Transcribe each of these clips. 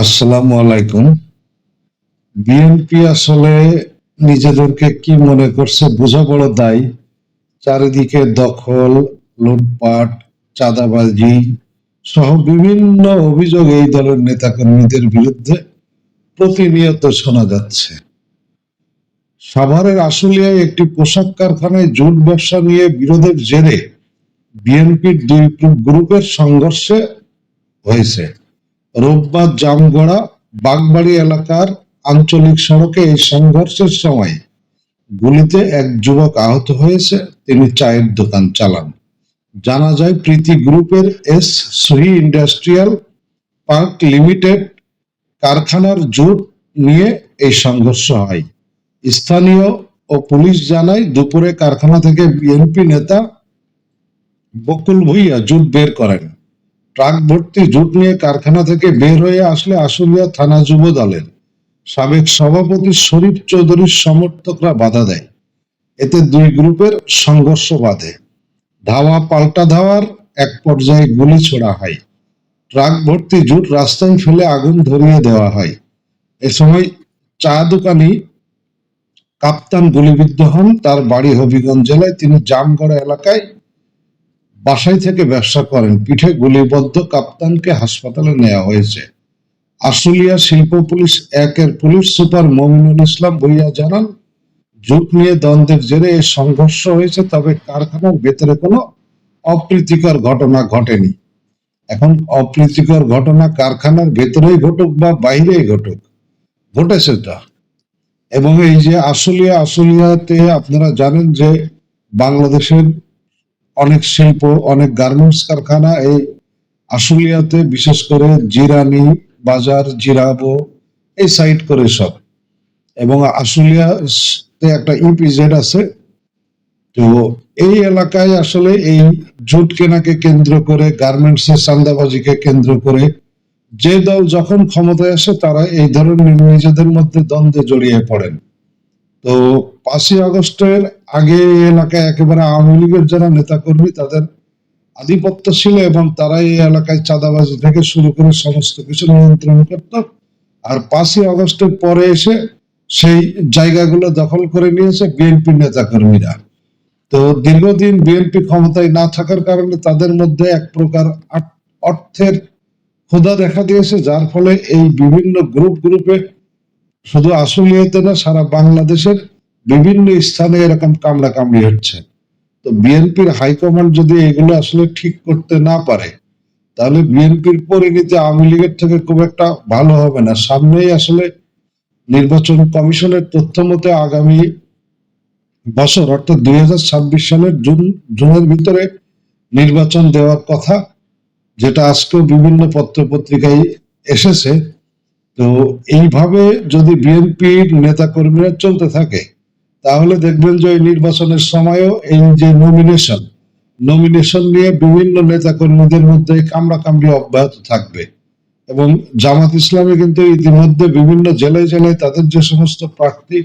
আসসালামু আলাইকুম। বিএনপি আসলে নিজেদেরকে কি মনে করছে বোঝা বড় দায়। চারিদিকে দখল, লুটপাট, চাঁদাবাজি সহ বিভিন্ন অভিযোগ এই দলের নেতাকর্মীদের বিরুদ্ধে প্রতিনিয়ত শোনা যাচ্ছে। সাভারের আশুলিয়ায় একটি পোশাক কারখানায় জুট ব্যবসা নিয়ে বিরোধের জেরে বিএনপির দুই গ্রুপের সংঘর্ষে হয়েছে। রোববার জামগড়া, বাগবাড়ি এলাকার আঞ্চলিক সড়কে এই সংঘর্ষের সময় গুলিতে এক যুবক আহত হয়েছে, তিনি চায়ের দোকান চালান। জানা যায় প্রীতি গ্রুপের এস সহি ইন্ডাস্ট্রিয়াল পার্ক লিমিটেড কারখানার জুট নিয়ে এই সংঘর্ষ হয়। স্থানীয় ও পুলিশ জানায়, দুপুরে কারখানা থেকে বিএনপি নেতা বকুল ভুইয়া জুট বের করেন। ট্রাক ভর্তি জুট নিয়ে কারখানা থেকে বের হয়ে আসলে আশুলিয়া থানা যুব দলের সাবেক সভাপতি শরীফ চৌধুরীর সমর্থকরা বাধা দেয়। এতে দুই গ্রুপের সংঘর্ষ বাধে। ধাওয়া পাল্টা ধাওয়ার এক পর্যায়ে গুলি ছোড়া হয়। ট্রাক ভর্তি জুট রাস্তায় ফেলে আগুন ধরিয়ে দেওয়া হয়। এ সময় চা দোকানি কাপ্তান গুলিবিদ্ধ হন। তার বাড়ি হবিগঞ্জ জেলায় তিনি জামগড়া এলাকায় বাসায় থেকে ব্যবসা করেন, পিঠে গুলিবদ্ধ কাপ্তানকে হাসপাতালে নেওয়া হয়েছে। আশুলিয়া শিল্প পুলিশ একের পুলিশ সুপার মমিনুল ইসলাম ভুইয়া জানান জুট নিয়ে দ্বন্দ্বের জেরে এই সংঘর্ষ হয়েছে, তবে কারখানার ভেতরে কোনো অপ্রীতিকর ঘটনা ঘটেনি। এখন অপ্রীতিকর ঘটনা কারখানার ভেতরেই ঘটুক বা বাইরেই ঘটুক, ঘটেছে তা। এবং এই যে আশুলিয়া, আশুলিয়াতে আপনারা জানেন যে বাংলাদেশের অনেক শিল্প, অনেক গার্মেন্টস কারখানা এই আশুলিয়াতে, বিশেষ করে জিরানি, বাজার, জিরাবো, এই সাইড করে সব। এবং আশুলিয়াতে একটা ইপিজেড আছে। তো এই এলাকায় আসলে এই জুট কেনাকে কেন্দ্র করে গার্মেন্টস এর চান্দাবাজিকে কেন্দ্র করে যে দল যখন ক্ষমতায় আসে, তারা এই ধরনের নিজেদের মধ্যে দ্বন্দ্বে জড়িয়ে পড়েন। তো পাঁচই আগস্টের আগে এলাকায় একেবারে আওয়ামী লীগের যারা নেতাকর্মী, তাদের আধিপত্য ছিল এবং তারা এই এলাকায় চাঁদাবাজি থেকে শুরু করে সমস্ত কিছু নিয়ন্ত্রণ করত। আর পাঁচই আগস্টের পরে এসে সেই জায়গাগুলো দখল করে নিয়েছে বিএনপি নেতাকর্মীরা। তো দীর্ঘদিন বিএনপি ক্ষমতায় না থাকার কারণে তাদের মধ্যে এক প্রকার অর্থের ক্ষুধা দেখা দিয়েছে, যার ফলে এই বিভিন্ন গ্রুপ গ্রুপে শুধু আশুলিয়াতে না, সারা বাংলাদেশের বিভিন্ন স্থানে এরকম কামড়া কামড়ি হচ্ছে। তো বিএনপির হাইকমান্ড যদি এগুলো আসলে ঠিক করতে না পারে, তাহলে বিএনপির পরিণতি আওয়ামী লীগের থেকে খুব একটা ভালো হবে না। সামনেই আসলে নির্বাচন কমিশনের তথ্য মতে আগামী বছর, অর্থাৎ দুই হাজার ছাব্বিশ সালের জুন, জুনের ভিতরে নির্বাচন দেওয়ার কথা যেটা আজকেও বিভিন্ন পত্র পত্রিকায় এসেছে, তো এইভাবে যদি বিএনপির নেতা কর্মীরা চলতে থাকে তাহলে দেখবেন যে এই নির্বাচনের সময়ও এই যে নমিনেশন নমিনেশন নিয়ে বিভিন্ন নেতা কর্মীদের মধ্যে কামড়া কামড়ি অব্যাহত থাকবে। এবং জামাত ইসলামী কিন্তু ইতিমধ্যে বিভিন্ন জেলায় জেলায় তাদের যে সমস্ত প্রার্থী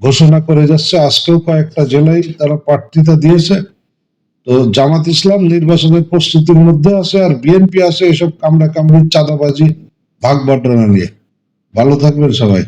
ঘোষণা করে যাচ্ছে, আজকেও কয়েকটা জেলায় তারা প্রার্থিতা দিয়েছে। তো জামাত ইসলাম নির্বাচনের প্রস্তুতির মধ্যে আছে আর বিএনপি আছে এসব কামড়া কামড়ি চাঁদাবাজি, ভাগ বটনা নিয়ে। ভালো থাকবেন সবাই।